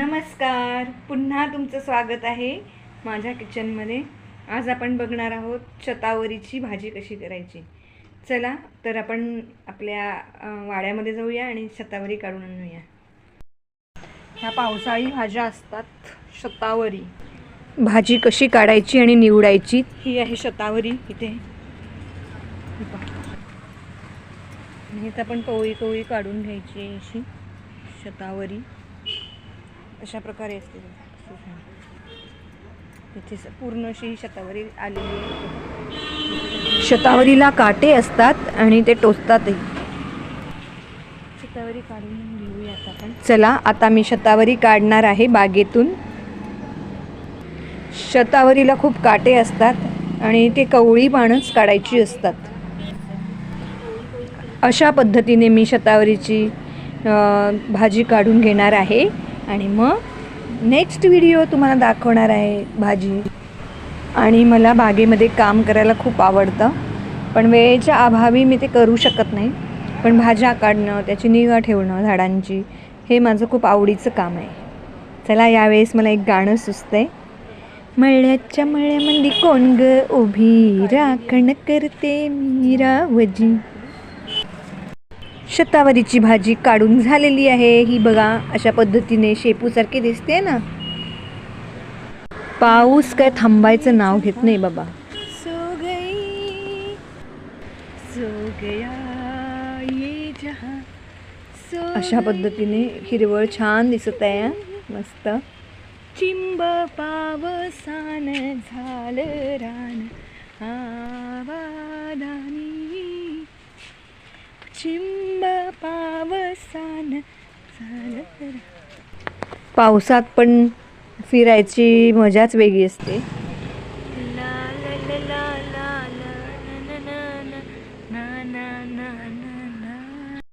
नमस्कार. पुन्हा तुमचं स्वागत आहे माझ्या किचनमध्ये. आज आपण बघणार आहोत शतावरीची भाजी कशी करायची. चला तर आपण आपल्या वाड्यामध्ये जाऊया आणि शतावरी काढून आणूया. ह्या पावसाळी भाज्या असतात शतावरी. भाजी कशी काढायची आणि निवडायची ही आहे शतावरी इथे. ही तर आपण कवळी कवळी काढून घ्यायची अशी शतावरी. अशा प्रकारे असते ती. इथे स- पूर्ण अशी ही शतावरी आलेली शतावरीला काटे असतात आणि ते टोचतातही. शतावरी काढून घेऊया आता आपण. चला आता मी शतावरी काढणार आहे बागेतून. शतावरीला खूप काटे असतात आणि ते कवळी पानच काढायची असतात. अशा पद्धतीने मी शतावरीची भाजी काढून घेणार आहे. आणि मग नेक्स्ट व्हिडिओ तुम्हाला दाखवणार आहे भाजी. आणि मला बागेमध्ये काम करायला खूप आवडतं. पण वेळेच्या अभावी मी ते करू शकत नाही. पण भाज्या काढणं त्याची निगा ठेवणं झाडांची हे माझं खूप आवडीचं काम आहे. चला यावेळेस मला एक गाणं सुचतंय. मळ्याच्या मळ्यामध्ये कोण ग उभी? राखण करते मीरावजी शतावरीची भाजी काढून झालेली आहे. ही बघा अशा पद्धतीने शेपूसारखी दिसते ना. पाऊस काय थांबायचं नाव घेत नाही बाबा. सो गई सो गया ये जहां सो अशा पद्धतीने हिरवळ छान दिसत आहे. मस्त. चिंब पावसान झालं रान आवादानी. चिंब. पावसात पण फिरायची मजाच वेगळी असते.